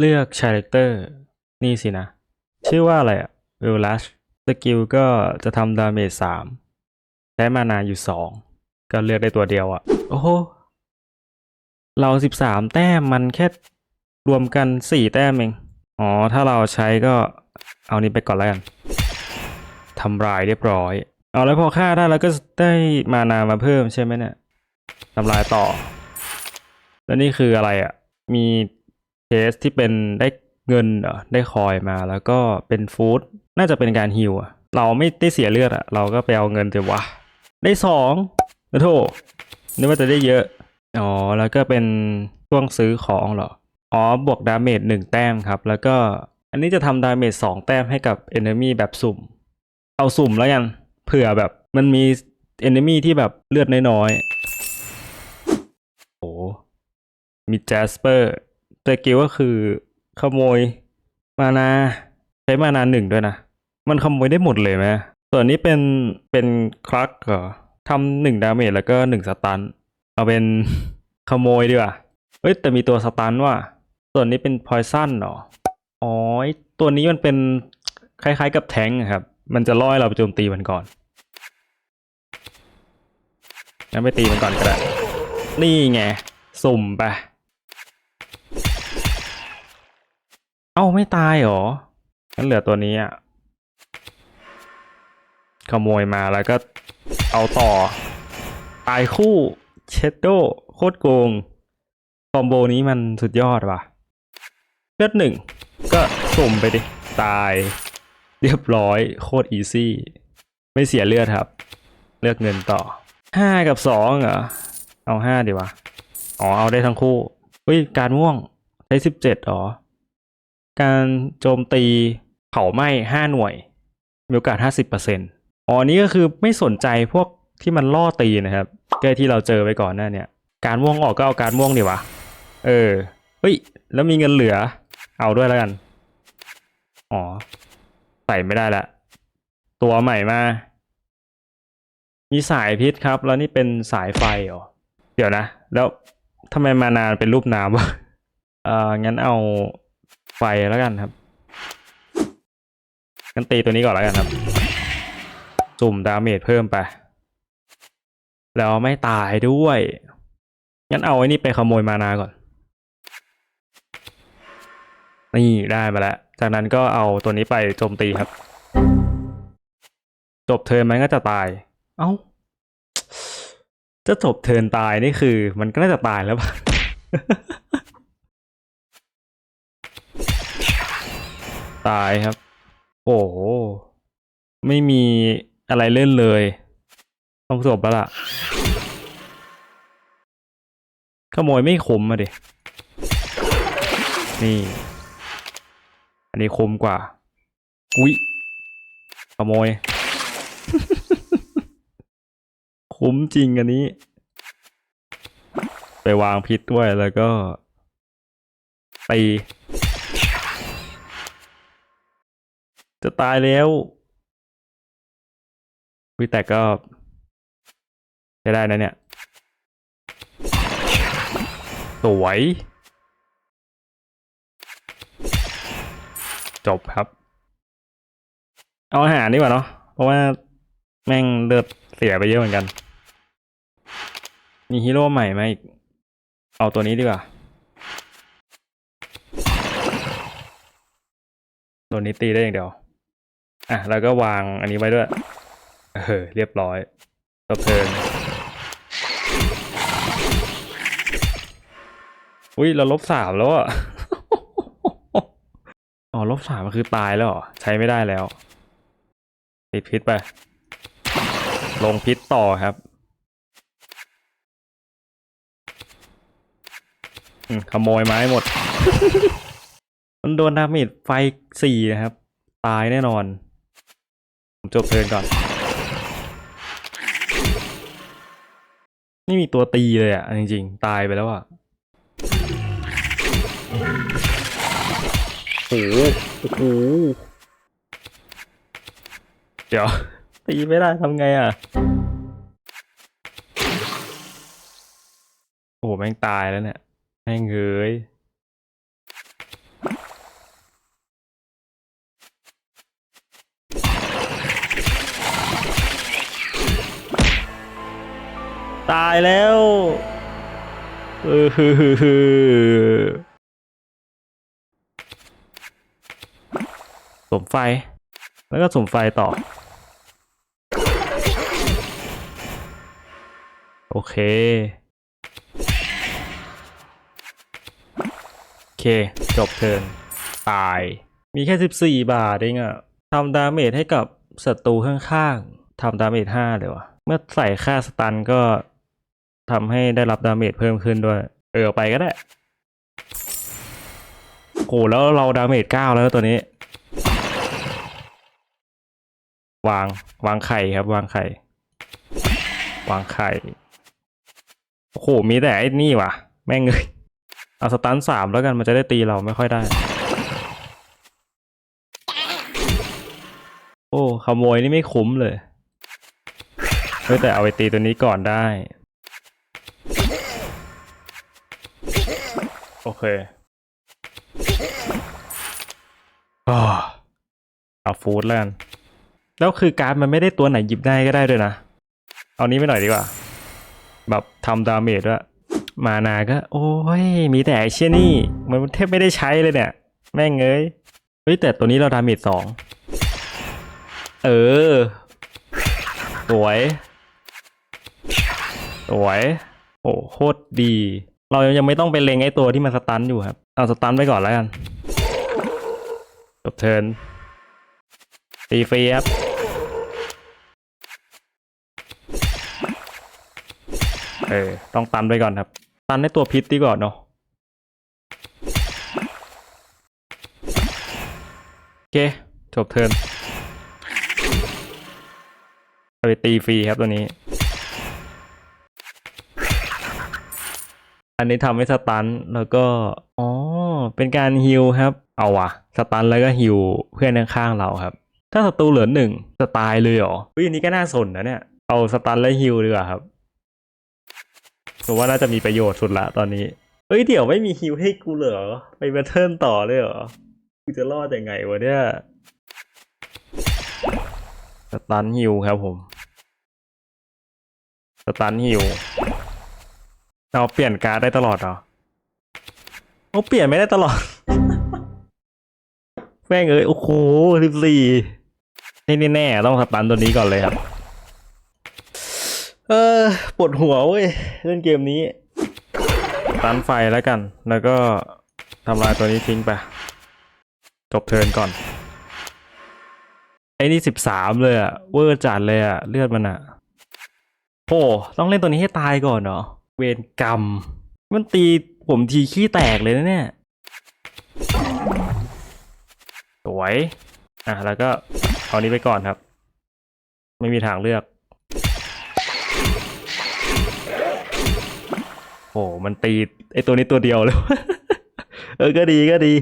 เลือกชาแรคเตอร์นี่สินะ ชื่อว่าอะไรอะเวลลัชสกิลก็จะทำดาเมจสามใช้มานาอยู่สองก็เลือกได้ตัวเดียวอะโอ้โห เราสิบสามแต้มมันแค่รวมกันสี่แต้มเอง อ๋อ ถ้าเราใช้ก็เอานี้ไปก่อนแล้วกันทำลายเรียบร้อย เอาแล้วพอฆ่าได้แล้วก็ได้มานามาเพิ่มใช่ไหมเนี่ยทำลายต่อ แล้วนี่คืออะไรอะ่ะ มี เคสที่เป็นได้เงินได้คอยมาแล้วก็เป็นฟู้ดน่าจะเป็นการฮิวอะเราไม่ได้เสียเลือดอะเราก็ไปเอาเงินเถอะวะได้สองนะโถนึกว่าจะได้เยอะ อ๋อ แล้วก็เป็นช่วงซื้อของเหรอ อ๋อ บวกดาเมจหนึ่งแต้มครับ แล้วก็อันนี้จะทำดาเมจสองแต้มให้กับ Enemy แบบสุ่ม เอาสุ่มแล้วกัน เผื่อแบบมันมี Enemy ที่แบบเลือดน้อยๆ โอ้มี Jasper ส กิลก็คือขโมยมานาใช้มานาหนึ่งด้วยนะ มันขโมยได้หมดเลยไหมส่วนนี้เป็นเป็นคลักเหรอทำหนึ่งดาเมจแล้วก็หนึ่งสตัน เอาเป็นขโมยดีกว่าเฮ้ยแต่มีตัวสตันว่ะส่วนนี้เป็นพอยซันเหรออ๋อตัวนี้มันเป็นคล้ายๆกับแทงค์อะครับ มันจะล่อให้เราไปโจมตีมันก่อนงั้นไปตีมันก่อนก็ได้ นี่ไง สุ่มไป เอ้าไม่ตายหรองั้นเหลือตัวนี้อะ ขโมยมาแล้วก็เอาต่อ ตายคู่เชดโดโคตรโกง คอมโบนี้มันสุดยอดว่ะ เลือดหนึ่ง ก็สุ่มไปดิ ตาย เรียบร้อย โคตรอีซี่ ไม่เสียเลือดครับ เลือกเงินต่อห้ากับสองเหรอ เอาห้าดีวะ อ๋อ เอาได้ทั้งคู่เฮ้ย การม่วง ใช้สิบเจ็ดอ๋อ การโจมตีเผาไหม้ห้าหน่วยมีโอกาสห้าสิบเปอร์เซ็นต์อ๋อนี้ก็คือไม่สนใจพวกที่มันล่อตีนะครับแก้ที่เราเจอไปก่อนหน้าเนี่ย การม่วงออกก็เอาการม่วงดีวะเออเฮ้ย แล้วมีเงินเหลือ เอาด้วยแล้วกัน อ๋อ ใส่ไม่ได้ละ ตัวใหม่มา มีสายพิษครับ แล้วนี่เป็นสายไฟเหรอเดี๋ยวนะ แล้วทำไมมานานเป็นรูปน้ำวะเอ่องั้นเอา ไฟแล้วกันครับงั้นตีตัวนี้ก่อนแล้วกันครับ สุ่มดาเมจเพิ่มไป แล้วไม่ตายด้วย งั้นเอาไอ้นี่ไปขโมยมานาก่อน นี่ได้มาแล้ว จากนั้นก็เอาตัวนี้ไปโจมตีครับ จบเทิร์นมันก็จะตาย เอ้า จะจบเทิร์นตายนี่คือ มันก็น่าจะตายแล้วป่ะ ตายครับ โอ้โห ไม่มีอะไรเล่นเลย ต้องจบแล้วล่ะ ขโมยไม่คมมาดินี่ อันนี้คมกว่า อุ๊ย ขโมย คุ้มจริงอันนี้ ไปวางพิษด้วยแล้วก็ตี จะตายแล้ววิแต่ก็ใช้ได้นะเนี่ย สวย จบครับ เอาอาหารดีกว่าเนาะเพราะว่าแม่งเลือดเสียไปเยอะเหมือนกัน มีฮีโร่ใหม่ไหมาอีก เอาตัวนี้ดีกว่า ตัวนี้ตีได้อย่างเดียว อะแล้วก็วางอันนี้ไว้ด้วย เออ เรียบร้อยจบเทินอุ้ยเราลบสามแล้วอะ อ๋อลบสามมันคือตายแล้วเหรอ ใช้ไม่ได้แล้วติดพิษไป ลงพิษต่อครับอขโมยไม้หมด มันโดนดาเมจไฟสี่นะครับ ตายแน่นอน จบเทิร์นก่อนไม่มีตัวตีเลยอะ จริงๆ ตายไปแล้วอะโอ้โหโอ้โหเดี๋ยว ตีไม่ได้ทำไงอะ โอ้โห แม่งตายแล้วเนี่ย แม่งเอ้ย ตายแล้วเออฮือฮือฮือสมไฟ แล้วก็สมไฟต่อ โอเค โอเค จบเทินตาย มีแค่ 14 บาทเองอะทำดาเมจให้กับศัตรูข้างๆทำดาเมจ 5 เลยวะเมื่อใส่ค่าสตันก็ ทำให้ได้รับดาเมจเพิ่มขึ้นด้วย เออไปก็ได้โหแล้วเราดาเมจ9แล้วตัวนี้ วางวางไข่ครับ วางไข่ วางไข่โอ้โหมีแต่ไอ้นี่ว่ะ แม่งเลยเอาสตันสามแล้วกันมันจะได้ตีเราไม่ค่อยได้ โอ้ขโมยนี่ไม่คุ้มเลยเฮ้แต่เอาไปตีตัวนี้ก่อนได้ โอเคอ๋อเอาฟูดแล้วกันแล้วคือการ์ดมันไม่ได้ตัวไหนหยิบได้ก็ได้ด้วยนะ เอานี้ไปหน่อยดีกว่า แบบทำดาเมจด้วยมานาก็ โอ้ย มีแต่ไอเชี่ยนี่ มันแทบไม่ได้ใช้เลยเนี่ย แม่งเอ้ยเฮ้ย แต่ตัวนี้เราดาเมจสองเออ สวย สวย โอ้โคตรดี เรายังไม่ต้องไปเล็งไอ้ตัวที่มันสตันอยู่ครับ เอาสตันไปก่อนแล้วกัน จบเทิร์นตีฟรีครับ เออ ต้องตันไปก่อนครับ ตันในตัวพิษดีก่อนเนาะโอเค จบเทิร์นไปตีฟรีครับตัวนี้ อันนี้ทำให้สตันแล้วก็ อ๋อ เป็นการฮิลครับ เอาวะสตันแล้วก็ฮิลเพื่อนข้างๆเราครับ ถ้าศัตรูเหลือหนึ่งจะตายเลยเหรอวิอันนี้ก็น่าสนนะเนี่ย เอาสตันแล้วฮิลดีกว่าครับผมว่าน่าจะมีประโยชน์สุดละตอนนี้ เอ้ยเดี๋ยวไม่มีฮิวให้กูเหรอ ไปแบทเทิลต่อเลยเหรอ กูจะรอดยังไงวะเนี่ยสตันฮิวครับผม สตันฮิว เราเปลี่ยนการ์ดได้ตลอดเหรอโอ้เปลี่ยนไม่ได้ตลอด แม่งเอ้ยโอ้โหสิบสี่นี่แน่ๆต้องสตันตัวนี้ก่อนเลยครับ เออปวดหัวเว้ยเล่นเกมนี้ตันไฟแล้วกัน แล้วก็ทำลายตัวนี้ทิ้งไป จบเทิร์นก่อน ไอ้นี่สิบสามเลยอะเวอร์จัดเลยอะเลือดมันอะโอ้ต้องเล่นตัวนี้ให้ตายก่อนเหรอ เวรกรรม มันตีผมทีขี้แตกเลยนะเนี่ย สวย อะ แล้วก็เอานี้ไปก่อนครับ ไม่มีทางเลือก โอ้มันตีไอตัวนี้ตัวเดียวเลย เออ ก็ดีก็ดี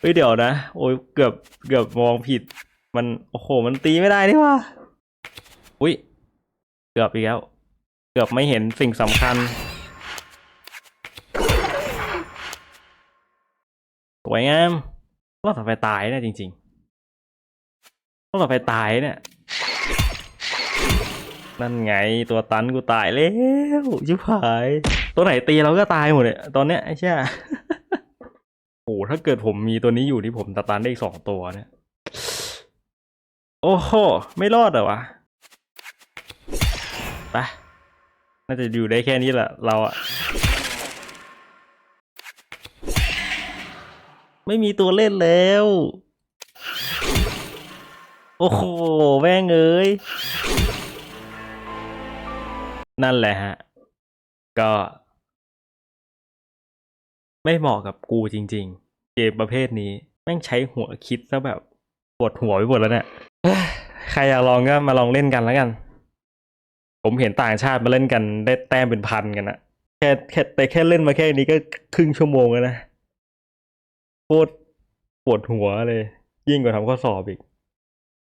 เฮ้ยเดี๋ยวนะ โอ้ยเกือบเกือบมองผิด มัน โอ้โห มันตีไม่ได้นี่ว่า อุ้ย เกือบอีกแล้ว เกือบไม่เห็นสิ่งสำคัญ สวยงามรอบต่อไปตายเนี่ยจริงๆรอบต่อไปตายเนี่ยนั่นไงตัวตันกูตายแล้วยิบหายตัวไหนตีเราก็ตายหมดเลยตอนเนี้ยไอ้เชี่ยโอ้ถ้าเกิดผมมีตัวนี้อยู่ที่ผมตะตันได้อีกสองตัวเนี่ย โอ้โห ไม่รอดเหรอวะไปน่าจะอยู่ได้แค่นี้แหละเราอะ ไม่มีตัวเล่นแล้ว โอ้โหแม่งเอ้ย นั่นแหละฮะ ก็ ไม่เหมาะกับกูจริง ๆ เกมประเภทนี้ แม่งใช้หัวคิดซะแบบปวดหัวไปหมดแล้วเนี่ยใครอยากลองก็มาลองเล่นกันแล้วกัน ผมเห็นต่างชาติมาเล่นกันได้แต้มเป็นพันกันอะแค่แค่แต่แค่เล่นมาแค่นี้ก็ครึ่งชั่วโมงแล้วนะ โคตรปวดหัวเลย ยิ่งกว่าทำข้อสอบอีก